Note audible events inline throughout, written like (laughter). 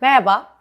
Merhaba.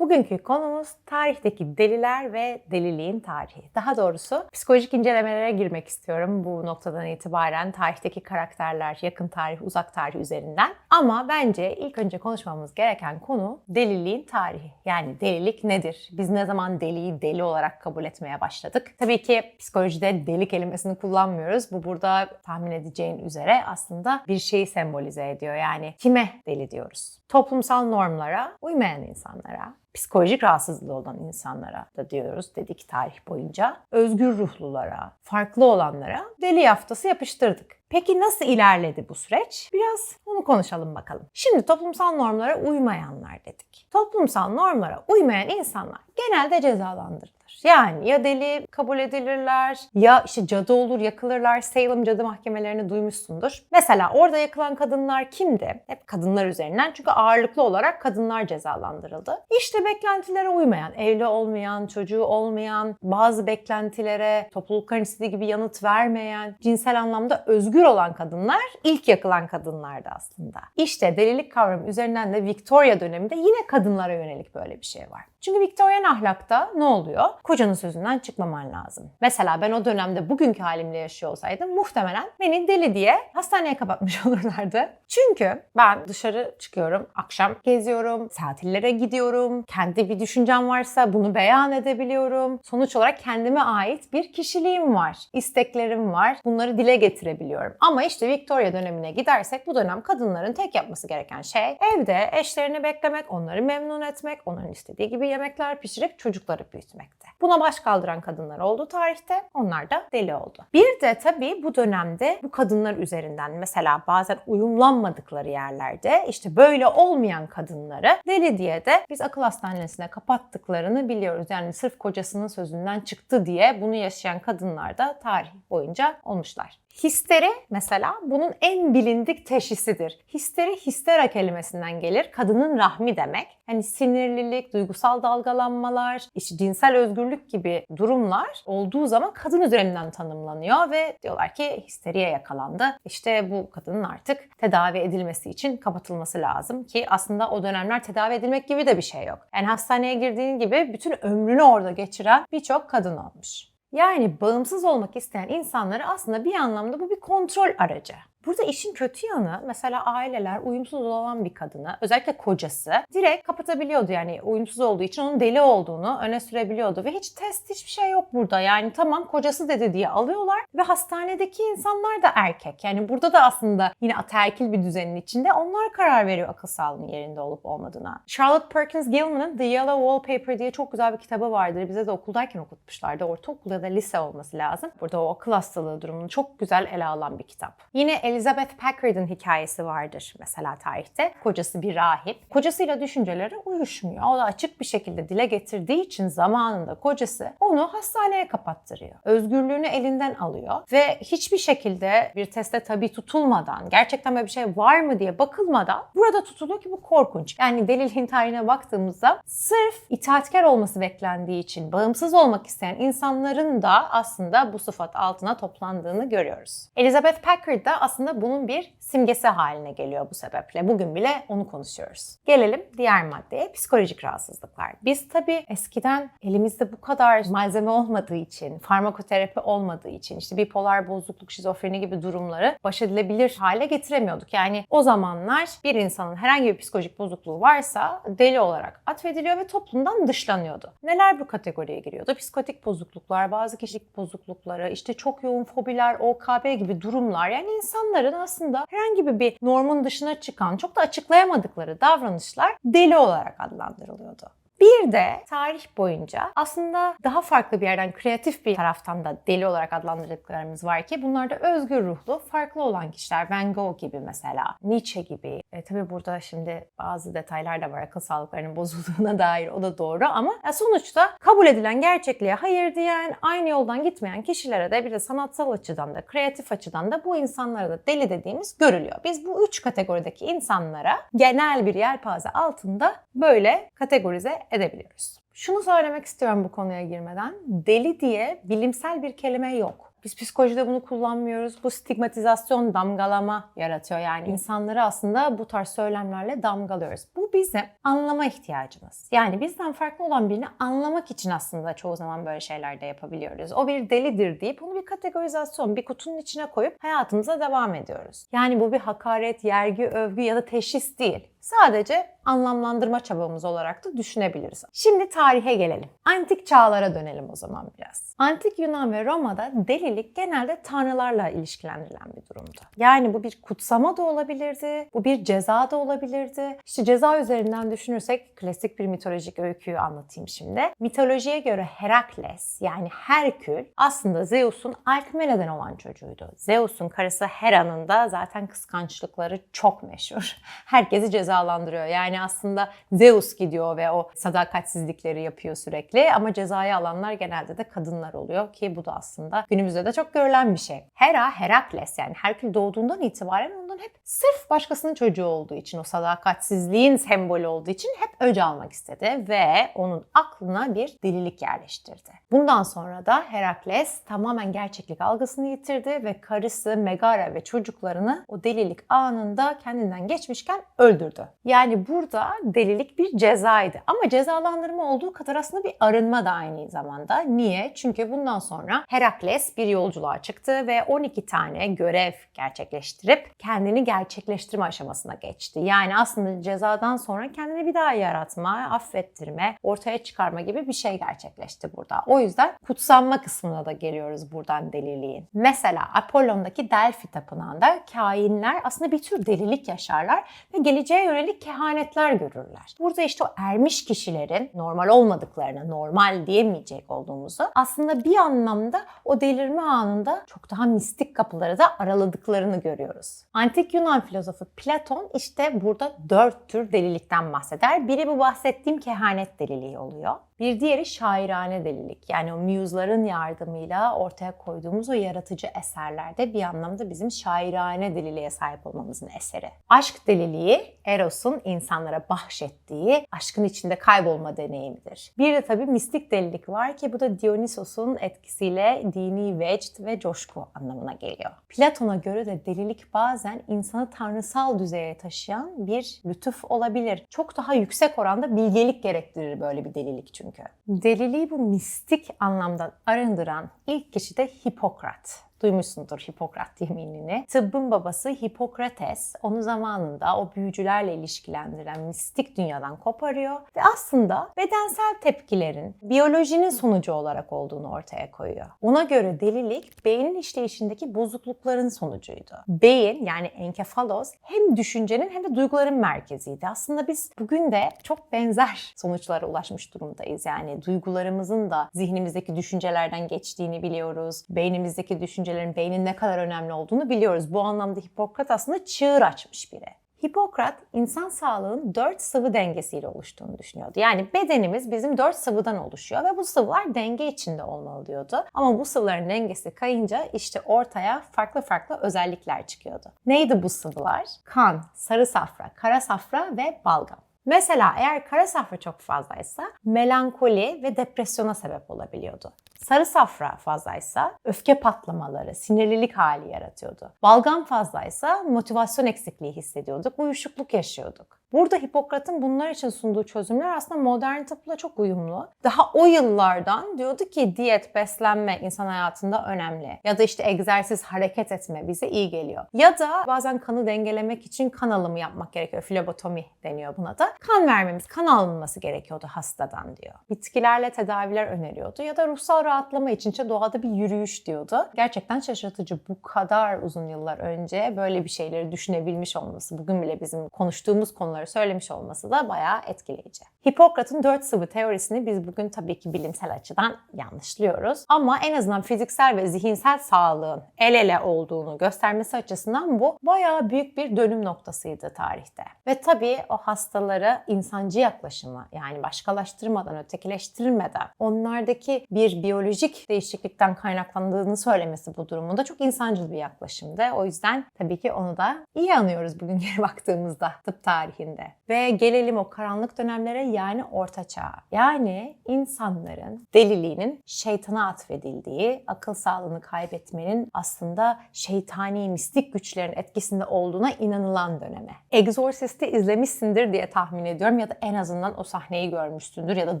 Bugünkü konumuz tarihteki deliler ve deliliğin tarihi. Daha doğrusu psikolojik incelemelere girmek istiyorum bu noktadan itibaren tarihteki karakterler, yakın tarih, uzak tarih üzerinden. Ama bence ilk önce konuşmamız gereken konu deliliğin tarihi. Yani delilik nedir? Biz ne zaman deliyi deli olarak kabul etmeye başladık? Tabii ki psikolojide deli kelimesini kullanmıyoruz. Bu burada tahmin edeceğin üzere aslında bir şeyi sembolize ediyor. Yani kime deli diyoruz? Toplumsal normlara uymayan insanlara, psikolojik rahatsızlığı olan insanlara da diyoruz dedik tarih boyunca. Özgür ruhlulara, farklı olanlara deli yaftası yapıştırdık. Peki nasıl ilerledi bu süreç? Biraz onu konuşalım bakalım. Şimdi toplumsal normlara uymayanlar dedik. Toplumsal normlara uymayan insanlar genelde cezalandırılır. Yani ya deli kabul edilirler ya işte cadı olur yakılırlar. Salem cadı mahkemelerini duymuşsundur. Mesela orada yakılan kadınlar kimdi? Hep kadınlar üzerinden çünkü ağırlıklı olarak kadınlar cezalandırıldı. İşte beklentilere uymayan, evli olmayan, çocuğu olmayan, bazı beklentilere toplulukların istediği gibi yanıt vermeyen, cinsel anlamda özgür olan kadınlar ilk yakılan kadınlardı aslında. İşte delilik kavramı üzerinden de Victoria döneminde yine kadınlara yönelik böyle bir şey var. Çünkü Victorian ahlakta ne oluyor? Kocanın sözünden çıkmaman lazım. Mesela ben o dönemde bugünkü halimle yaşıyor olsaydım muhtemelen beni deli diye hastaneye kapatmış (laughs) olurlardı. Çünkü ben dışarı çıkıyorum, akşam geziyorum, tatillere gidiyorum, kendi bir düşüncem varsa bunu beyan edebiliyorum. Sonuç olarak kendime ait bir kişiliğim var, isteklerim var. Bunları dile getirebiliyorum. Ama işte Victoria dönemine gidersek bu dönem kadınların tek yapması gereken şey evde eşlerini beklemek, onları memnun etmek, onların istediği gibi yemekler pişirip çocukları büyütmekte. Buna baş kaldıran kadınlar oldu tarihte. Onlar da deli oldu. Bir de tabii bu dönemde bu kadınlar üzerinden mesela bazen uyumlanmadıkları yerlerde işte böyle olmayan kadınları deli diye de biz akıl hastanesine kapattıklarını biliyoruz. Yani sırf kocasının sözünden çıktı diye bunu yaşayan kadınlar da tarih boyunca olmuşlar. Histeri mesela bunun en bilindik teşhisidir. Histeri histera kelimesinden gelir. Kadının rahmi demek. Hani sinirlilik, duygusal dalgalanmalar, işte cinsel özgürlük gibi durumlar olduğu zaman kadın üzerinden tanımlanıyor ve diyorlar ki histeriye yakalandı. İşte bu kadının artık tedavi edilmesi için kapatılması lazım ki aslında o dönemler tedavi edilmek gibi de bir şey yok. Yani hastaneye girdiğin gibi bütün ömrünü orada geçiren birçok kadın olmuş. Yani bağımsız olmak isteyen insanları aslında bir anlamda bu bir kontrol aracı. Burada işin kötü yanı mesela aileler uyumsuz olan bir kadını özellikle kocası direkt kapatabiliyordu yani uyumsuz olduğu için onun deli olduğunu öne sürebiliyordu ve hiç test hiçbir şey yok burada yani tamam kocası dedi diye alıyorlar ve hastanedeki insanlar da erkek yani burada da aslında yine ataerkil bir düzenin içinde onlar karar veriyor akıl sağlığının yerinde olup olmadığına. Charlotte Perkins Gilman'ın The Yellow Wallpaper diye çok güzel bir kitabı vardır bize de okuldayken okutmuşlardı ortaokul ya da lise olması lazım. Burada o akıl hastalığı durumunu çok güzel ele alan bir kitap. Yine Elizabeth Packard'ın hikayesi vardır mesela tarihte. Kocası bir rahip. Kocasıyla düşünceleri uyuşmuyor. O da açık bir şekilde dile getirdiği için zamanında kocası onu hastaneye kapattırıyor. Özgürlüğünü elinden alıyor ve hiçbir şekilde bir teste tabi tutulmadan, gerçekten böyle bir şey var mı diye bakılmadan burada tutuluyor ki bu korkunç. Yani delil tarihine baktığımızda sırf itaatkar olması beklendiği için bağımsız olmak isteyen insanların da aslında bu sıfat altına toplandığını görüyoruz. Elizabeth Packard da aslında bunun bir simgesi haline geliyor bu sebeple. Bugün bile onu konuşuyoruz. Gelelim diğer maddeye psikolojik rahatsızlıklar. Biz tabii eskiden elimizde bu kadar malzeme olmadığı için, farmakoterapi olmadığı için işte bipolar bozukluk, şizofreni gibi durumları baş edilebilir hale getiremiyorduk. Yani o zamanlar bir insanın herhangi bir psikolojik bozukluğu varsa deli olarak atfediliyor ve toplumdan dışlanıyordu. Neler bu kategoriye giriyordu? Psikotik bozukluklar, bazı kişilik bozuklukları, işte çok yoğun fobiler, OKB gibi durumlar. Yani insanlar insanların aslında herhangi bir normun dışına çıkan, çok da açıklayamadıkları davranışlar deli olarak adlandırılıyordu. Bir de tarih boyunca aslında daha farklı bir yerden, kreatif bir taraftan da deli olarak adlandırdıklarımız var ki bunlar da özgür ruhlu, farklı olan kişiler. Van Gogh gibi mesela, Nietzsche gibi. E, tabii burada şimdi bazı detaylar da var akıl sağlıklarının (laughs) bozulduğuna dair o da doğru ama sonuçta kabul edilen gerçekliğe hayır diyen, aynı yoldan gitmeyen kişilere de bir de sanatsal açıdan da, kreatif açıdan da bu insanlara da deli dediğimiz görülüyor. Biz bu üç kategorideki insanlara genel bir yelpaze altında böyle kategorize edebiliyoruz. Şunu söylemek istiyorum bu konuya girmeden. Deli diye bilimsel bir kelime yok. Biz psikolojide bunu kullanmıyoruz. Bu stigmatizasyon damgalama yaratıyor. Yani insanları aslında bu tarz söylemlerle damgalıyoruz. Bu bizim anlama ihtiyacımız. Yani bizden farklı olan birini anlamak için aslında çoğu zaman böyle şeyler de yapabiliyoruz. O bir delidir deyip bunu bir kategorizasyon, bir kutunun içine koyup hayatımıza devam ediyoruz. Yani bu bir hakaret, yergi, övgü ya da teşhis değil. Sadece anlamlandırma çabamız olarak da düşünebiliriz. Şimdi tarihe gelelim. Antik çağlara dönelim o zaman biraz. Antik Yunan ve Roma'da delilik genelde tanrılarla ilişkilendirilen bir durumdu. Yani bu bir kutsama da olabilirdi, bu bir ceza da olabilirdi. İşte ceza üzerinden düşünürsek klasik bir mitolojik öyküyü anlatayım şimdi. Mitolojiye göre Herakles yani Herkül aslında Zeus'un Alkmene'den olan çocuğuydu. Zeus'un karısı Hera'nın da zaten kıskançlıkları çok meşhur. (laughs) Herkesi cezalandırıyor. Yani aslında Zeus gidiyor ve o sadakatsizlikleri yapıyor sürekli ama cezayı alanlar genelde de kadınlar oluyor ki bu da aslında günümüzde de çok görülen bir şey. Hera, Herakles yani Herkül doğduğundan itibaren ondan hep sırf başkasının çocuğu olduğu için o sadakatsizliğin sembolü olduğu için hep öc almak istedi ve onun aklına bir delilik yerleştirdi. Bundan sonra da Herakles tamamen gerçeklik algısını yitirdi ve karısı Megara ve çocuklarını o delilik anında kendinden geçmişken öldürdü. Yani burada delilik bir cezaydı ama cezalandırma olduğu kadar aslında bir arınma da aynı zamanda. Niye? Çünkü bundan sonra Herakles bir yolculuğa çıktı ve 12 tane görev gerçekleştirip kendini gerçekleştirme aşamasına geçti. Yani aslında cezadan sonra kendini bir daha yaratma, affettirme, ortaya çıkarma gibi bir şey gerçekleşti burada. O yüzden kutsanma kısmına da geliyoruz buradan deliliğin. Mesela Apollon'daki Delphi tapınağında kainler aslında bir tür delilik yaşarlar ve geleceğe yönelik kehanetler görürler. Burada işte o ermiş kişilerin normal olmadıklarını, normal diyemeyecek olduğumuzu aslında bir anlamda o delirme anında çok daha mistik kapıları da araladıklarını görüyoruz. Antik Yunan filozofu Platon işte burada dört tür delilikten bahseder. Biri bu bahsettiğim kehanet deliliği oluyor. Bir diğeri şairane delilik. Yani o muse'ların yardımıyla ortaya koyduğumuz o yaratıcı eserlerde bir anlamda bizim şairane deliliğe sahip olmamızın eseri. Aşk deliliği Eros'un insanlara bahşettiği aşkın içinde kaybolma deneyimidir. Bir de tabii mistik delilik var ki bu da Dionysos'un etkisiyle dini vecd ve coşku anlamına geliyor. Platon'a göre de delilik bazen insanı tanrısal düzeye taşıyan bir lütuf olabilir. Çok daha yüksek oranda bilgelik gerektirir böyle bir delilik çünkü. Deliliği bu mistik anlamdan arındıran ilk kişi de Hipokrat. Duymuşsundur Hipokrat yeminini. Tıbbın babası Hipokrates onu zamanında o büyücülerle ilişkilendiren mistik dünyadan koparıyor ve aslında bedensel tepkilerin biyolojinin sonucu olarak olduğunu ortaya koyuyor. Ona göre delilik beynin işleyişindeki bozuklukların sonucuydu. Beyin yani enkefalos hem düşüncenin hem de duyguların merkeziydi. Aslında biz bugün de çok benzer sonuçlara ulaşmış durumdayız. Yani duygularımızın da zihnimizdeki düşüncelerden geçtiğini biliyoruz. Beynimizdeki düşünce düşüncelerin beynin ne kadar önemli olduğunu biliyoruz. Bu anlamda Hipokrat aslında çığır açmış biri. Hipokrat insan sağlığının dört sıvı dengesiyle oluştuğunu düşünüyordu. Yani bedenimiz bizim dört sıvıdan oluşuyor ve bu sıvılar denge içinde olmalı diyordu. Ama bu sıvıların dengesi kayınca işte ortaya farklı farklı özellikler çıkıyordu. Neydi bu sıvılar? Kan, sarı safra, kara safra ve balgam. Mesela eğer kara safra çok fazlaysa melankoli ve depresyona sebep olabiliyordu. Sarı safra fazlaysa öfke patlamaları, sinirlilik hali yaratıyordu. Balgam fazlaysa motivasyon eksikliği hissediyorduk, uyuşukluk yaşıyorduk. Burada Hipokrat'ın bunlar için sunduğu çözümler aslında modern tıpla çok uyumlu. Daha o yıllardan diyordu ki diyet, beslenme insan hayatında önemli. Ya da işte egzersiz, hareket etme bize iyi geliyor. Ya da bazen kanı dengelemek için kan alımı yapmak gerekiyor. Filobotomi deniyor buna da. Kan vermemiz, kan alınması gerekiyordu hastadan diyor. Bitkilerle tedaviler öneriyordu ya da ruhsal rahatlama için işte doğada bir yürüyüş diyordu. Gerçekten şaşırtıcı bu kadar uzun yıllar önce böyle bir şeyleri düşünebilmiş olması, bugün bile bizim konuştuğumuz konuları söylemiş olması da bayağı etkileyici. Hipokrat'ın dört sıvı teorisini biz bugün tabii ki bilimsel açıdan yanlışlıyoruz. Ama en azından fiziksel ve zihinsel sağlığın el ele olduğunu göstermesi açısından bu bayağı büyük bir dönüm noktasıydı tarihte. Ve tabii o hastaları insanlara insancı yaklaşımı yani başkalaştırmadan, ötekileştirmeden onlardaki bir biyolojik değişiklikten kaynaklandığını söylemesi bu durumunda çok insancıl bir yaklaşımdı. O yüzden tabii ki onu da iyi anıyoruz bugün geri (laughs) baktığımızda tıp tarihinde. Ve gelelim o karanlık dönemlere yani orta çağa. Yani insanların deliliğinin şeytana atfedildiği, akıl sağlığını kaybetmenin aslında şeytani mistik güçlerin etkisinde olduğuna inanılan döneme. Exorcist'i izlemişsindir diye tahmin ediyorum ya da en azından o sahneyi görmüşsündür ya da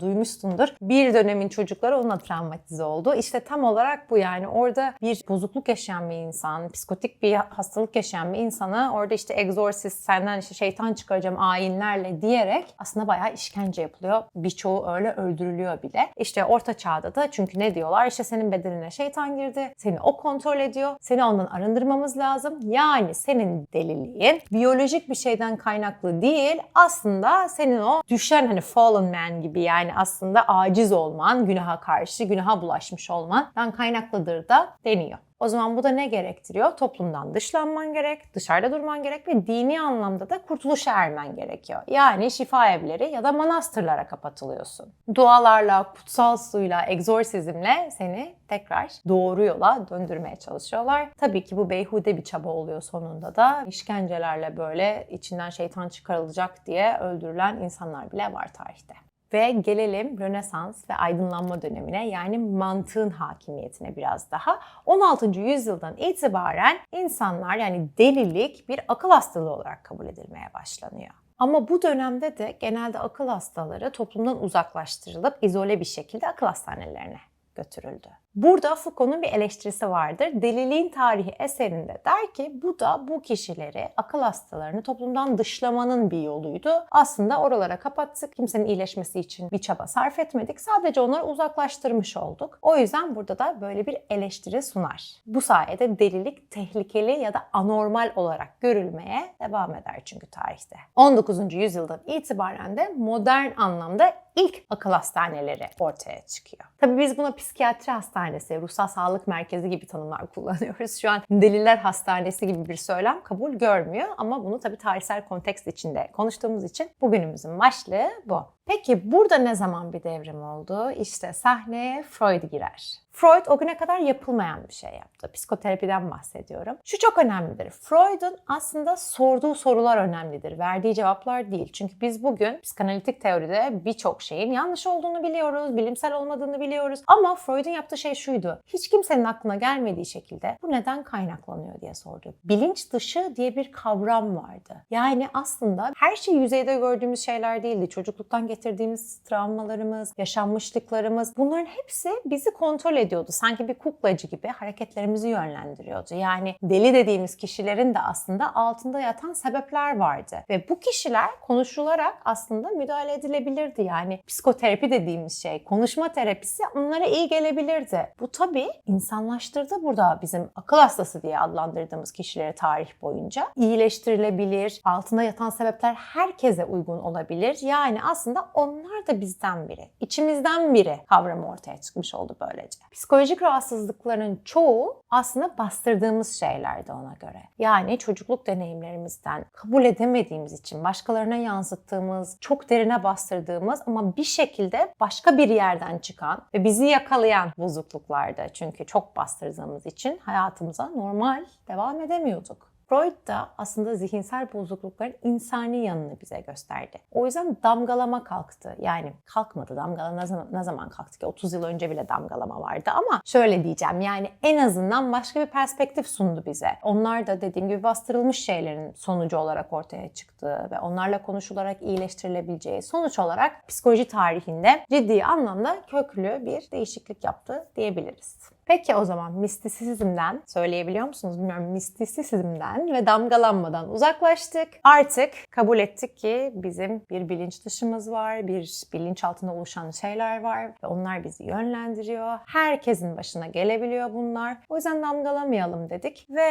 duymuşsundur. Bir dönemin çocukları onunla travmatize oldu. İşte tam olarak bu yani orada bir bozukluk yaşayan bir insan, psikotik bir hastalık yaşayan bir insana orada işte exorcist senden işte şeytan çıkaracağım ayinlerle diyerek aslında bayağı işkence yapılıyor. Birçoğu öyle öldürülüyor bile. İşte orta çağda da çünkü ne diyorlar? İşte senin bedenine şeytan girdi. Seni o kontrol ediyor. Seni ondan arındırmamız lazım. Yani senin deliliğin biyolojik bir şeyden kaynaklı değil. Aslında senin o düşen hani fallen man gibi yani aslında aciz olman, günaha karşı günaha bulaşmış olmandan kaynaklıdır da deniyor. O zaman bu da ne gerektiriyor? Toplumdan dışlanman gerek, dışarıda durman gerek ve dini anlamda da kurtuluşa ermen gerekiyor. Yani şifa evleri ya da manastırlara kapatılıyorsun. Dualarla, kutsal suyla, egzorsizmle seni tekrar doğru yola döndürmeye çalışıyorlar. Tabii ki bu beyhude bir çaba oluyor sonunda da. İşkencelerle böyle içinden şeytan çıkarılacak diye öldürülen insanlar bile var tarihte. Ve gelelim Rönesans ve aydınlanma dönemine yani mantığın hakimiyetine biraz daha. 16. yüzyıldan itibaren insanlar yani delilik bir akıl hastalığı olarak kabul edilmeye başlanıyor. Ama bu dönemde de genelde akıl hastaları toplumdan uzaklaştırılıp izole bir şekilde akıl hastanelerine götürüldü. Burada Foucault'un bir eleştirisi vardır. Deliliğin tarihi eserinde der ki bu da bu kişileri, akıl hastalarını toplumdan dışlamanın bir yoluydu. Aslında oralara kapattık. Kimsenin iyileşmesi için bir çaba sarf etmedik. Sadece onları uzaklaştırmış olduk. O yüzden burada da böyle bir eleştiri sunar. Bu sayede delilik tehlikeli ya da anormal olarak görülmeye devam eder çünkü tarihte. 19. yüzyıldan itibaren de modern anlamda ilk akıl hastaneleri ortaya çıkıyor. Tabii biz buna psikiyatri hastanesi, ruhsal sağlık merkezi gibi tanımlar (laughs) kullanıyoruz. Şu an deliler hastanesi gibi bir söylem kabul görmüyor ama bunu tabii tarihsel kontekst içinde konuştuğumuz için bugünümüzün başlığı bu. Peki burada ne zaman bir devrim oldu? İşte sahneye Freud girer. Freud o güne kadar yapılmayan bir şey yaptı. Psikoterapiden bahsediyorum. Şu çok önemlidir. Freud'un aslında sorduğu sorular önemlidir. Verdiği cevaplar değil. Çünkü biz bugün psikanalitik teoride birçok şeyin yanlış olduğunu biliyoruz, bilimsel olmadığını biliyoruz. Ama Freud'un yaptığı şey şuydu. Hiç kimsenin aklına gelmediği şekilde bu neden kaynaklanıyor diye sordu. Bilinç dışı diye bir kavram vardı. Yani aslında her şey yüzeyde gördüğümüz şeyler değildi. Çocukluktan getirdiğimiz travmalarımız, yaşanmışlıklarımız bunların hepsi bizi kontrol ediyordu. Sanki bir kuklacı gibi hareketlerimizi yönlendiriyordu. Yani deli dediğimiz kişilerin de aslında altında yatan sebepler vardı. Ve bu kişiler konuşularak aslında müdahale edilebilirdi. Yani psikoterapi dediğimiz şey, konuşma terapisi onlara iyi gelebilirdi. Bu tabii insanlaştırdı burada bizim akıl hastası diye adlandırdığımız kişileri tarih boyunca. iyileştirilebilir, altında yatan sebepler herkese uygun olabilir. Yani aslında onlar da bizden biri, içimizden biri kavramı ortaya çıkmış oldu böylece. Psikolojik rahatsızlıkların çoğu aslında bastırdığımız şeylerdi ona göre. Yani çocukluk deneyimlerimizden kabul edemediğimiz için başkalarına yansıttığımız, çok derine bastırdığımız ama bir şekilde başka bir yerden çıkan ve bizi yakalayan bozukluklardı. Çünkü çok bastırdığımız için hayatımıza normal devam edemiyorduk. Freud da aslında zihinsel bozuklukların insani yanını bize gösterdi. O yüzden damgalama kalktı. Yani kalkmadı damgalama ne zaman, ne zaman kalktı ki? 30 yıl önce bile damgalama vardı ama şöyle diyeceğim yani en azından başka bir perspektif sundu bize. Onlar da dediğim gibi bastırılmış şeylerin sonucu olarak ortaya çıktı ve onlarla konuşularak iyileştirilebileceği sonuç olarak psikoloji tarihinde ciddi anlamda köklü bir değişiklik yaptı diyebiliriz. Peki o zaman mistisizmden söyleyebiliyor musunuz bilmiyorum mistisizmden ve damgalanmadan uzaklaştık. Artık kabul ettik ki bizim bir bilinç dışımız var, bir bilinç altında oluşan şeyler var ve onlar bizi yönlendiriyor. Herkesin başına gelebiliyor bunlar. O yüzden damgalamayalım dedik ve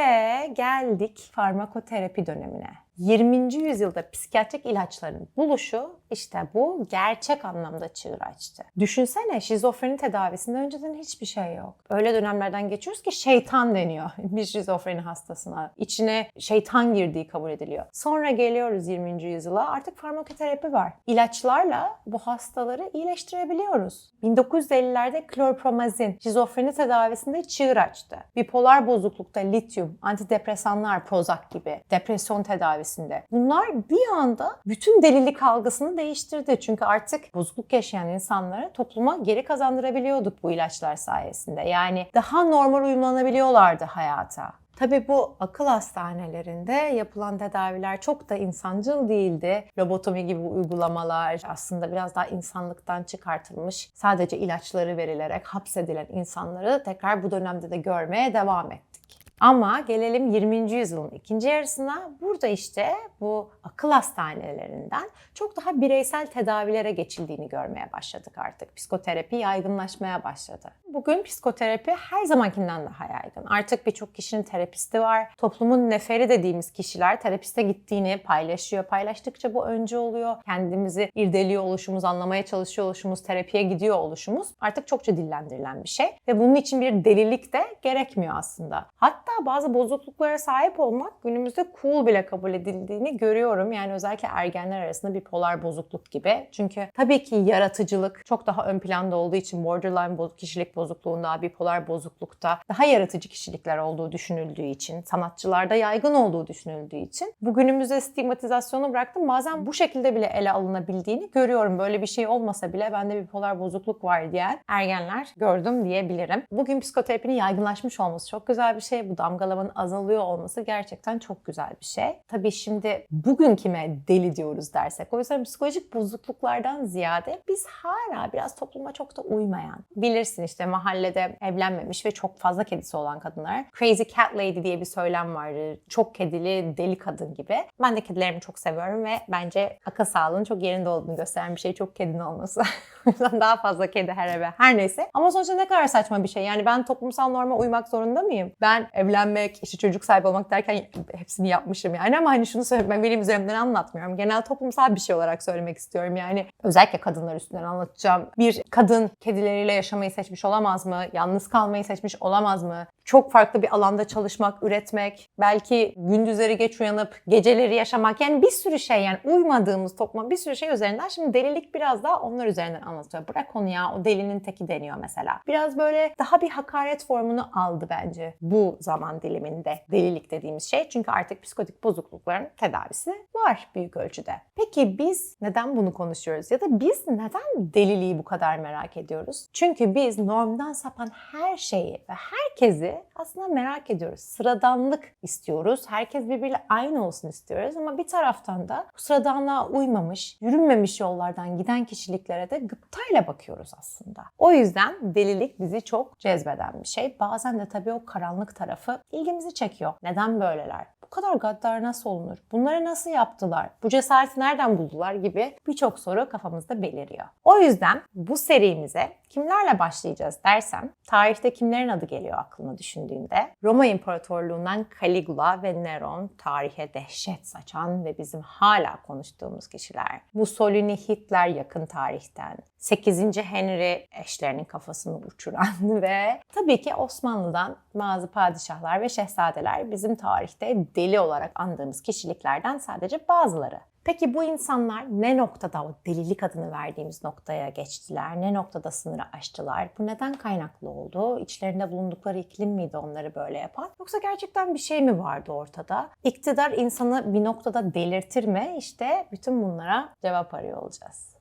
geldik farmakoterapi dönemine. 20. yüzyılda psikiyatrik ilaçların buluşu işte bu gerçek anlamda çığır açtı. Düşünsene şizofreni tedavisinde önceden hiçbir şey yok. Öyle dönemlerden geçiyoruz ki şeytan deniyor (laughs) bir şizofreni hastasına. İçine şeytan girdiği kabul ediliyor. Sonra geliyoruz 20. yüzyıla artık farmakoterapi var. İlaçlarla bu hastaları iyileştirebiliyoruz. 1950'lerde klorpromazin şizofreni tedavisinde çığır açtı. Bipolar bozuklukta lityum, antidepresanlar, Prozac gibi depresyon tedavisinde. Bunlar bir anda bütün delilik algısını değiştirdi. Çünkü artık bozukluk yaşayan insanları topluma geri kazandırabiliyorduk bu ilaçlar sayesinde. Yani daha normal uyumlanabiliyorlardı hayata. Tabii bu akıl hastanelerinde yapılan tedaviler çok da insancıl değildi. Lobotomi gibi uygulamalar aslında biraz daha insanlıktan çıkartılmış, sadece ilaçları verilerek hapsedilen insanları tekrar bu dönemde de görmeye devam ettik. Ama gelelim 20. yüzyılın ikinci yarısına. Burada işte bu akıl hastanelerinden çok daha bireysel tedavilere geçildiğini görmeye başladık artık. Psikoterapi yaygınlaşmaya başladı. Bugün psikoterapi her zamankinden daha yaygın. Artık birçok kişinin terapisti var. Toplumun neferi dediğimiz kişiler terapiste gittiğini paylaşıyor. Paylaştıkça bu önce oluyor. Kendimizi irdeliyor oluşumuz, anlamaya çalışıyor oluşumuz, terapiye gidiyor oluşumuz artık çokça dillendirilen bir şey. Ve bunun için bir delilik de gerekmiyor aslında. Hatta bazı bozukluklara sahip olmak günümüzde cool bile kabul edildiğini görüyorum. Yani özellikle ergenler arasında bir polar bozukluk gibi. Çünkü tabii ki yaratıcılık çok daha ön planda olduğu için borderline kişilik bozukluğunda, bipolar bozuklukta daha yaratıcı kişilikler olduğu düşünüldüğü için, sanatçılarda yaygın olduğu düşünüldüğü için bu stigmatizasyonu bıraktım. Bazen bu şekilde bile ele alınabildiğini görüyorum. Böyle bir şey olmasa bile bende bipolar bozukluk var diyen ergenler gördüm diyebilirim. Bugün psikoterapinin yaygınlaşmış olması çok güzel bir şey. Bu damgalamanın azalıyor olması gerçekten çok güzel bir şey. Tabii şimdi bugün kime deli diyoruz dersek. O yüzden psikolojik bozukluklardan ziyade biz hala biraz topluma çok da uymayan. Bilirsin işte mahallede evlenmemiş ve çok fazla kedisi olan kadınlar. Crazy Cat Lady diye bir söylem vardır. Çok kedili deli kadın gibi. Ben de kedilerimi çok seviyorum ve bence akıl sağlığının çok yerinde olduğunu gösteren bir şey çok kedinin olması. (laughs) o daha fazla kedi her eve. Her neyse. Ama sonuçta ne kadar saçma bir şey. Yani ben toplumsal norma uymak zorunda mıyım? Ben evlenmek, işte çocuk sahibi olmak derken hepsini yapmışım yani. Ama hani şunu söylemek benim üzerimden anlatmıyorum. Genel toplumsal bir şey olarak söylemek istiyorum. Yani özellikle kadınlar üstünden anlatacağım. Bir kadın kedileriyle yaşamayı seçmiş olamaz mı? Yalnız kalmayı seçmiş olamaz mı? Çok farklı bir alanda çalışmak, üretmek, belki gündüzleri geç uyanıp geceleri yaşamak. Yani bir sürü şey yani uymadığımız topluma bir sürü şey üzerinden. Şimdi delilik biraz daha onlar üzerinden anlatıyor. Bırak onu ya o delinin teki deniyor mesela. Biraz böyle daha bir hakaret formunu aldı bence bu zaman diliminde delilik dediğimiz şey. Çünkü artık psikotik bozuklukların tedavisi var büyük ölçüde. Peki biz neden bunu konuşuyoruz? Ya da biz neden deliliği bu kadar merak ediyoruz? Çünkü biz normdan sapan her şeyi ve herkesi aslında merak ediyoruz. Sıradanlık istiyoruz. Herkes birbiriyle aynı olsun istiyoruz ama bir taraftan da bu sıradanlığa uymamış, yürünmemiş yollardan giden kişiliklere de gıptayla bakıyoruz aslında. O yüzden delilik bizi çok cezbeden bir şey. Bazen de tabii o karanlık tarafı ilgimizi çekiyor. Neden böyleler? Bu kadar gaddar nasıl olunur? Bunları nasıl yaptılar? Bu cesareti nereden buldular gibi birçok soru kafamızda beliriyor. O yüzden bu serimize kimlerle başlayacağız dersem tarihte kimlerin adı geliyor aklına düşündüğünde Roma İmparatorluğundan Caligula ve Neron tarihe dehşet saçan ve bizim hala konuştuğumuz kişiler. Mussolini, Hitler yakın tarihten, 8. Henry eşlerinin kafasını uçuran (laughs) ve tabii ki Osmanlı'dan bazı padişahlar ve şehzadeler bizim tarihte deli olarak andığımız kişiliklerden sadece bazıları. Peki bu insanlar ne noktada o delilik adını verdiğimiz noktaya geçtiler? Ne noktada sınırı aştılar? Bu neden kaynaklı oldu? İçlerinde bulundukları iklim miydi onları böyle yapan? Yoksa gerçekten bir şey mi vardı ortada? İktidar insanı bir noktada delirtir mi? İşte bütün bunlara cevap arıyor olacağız.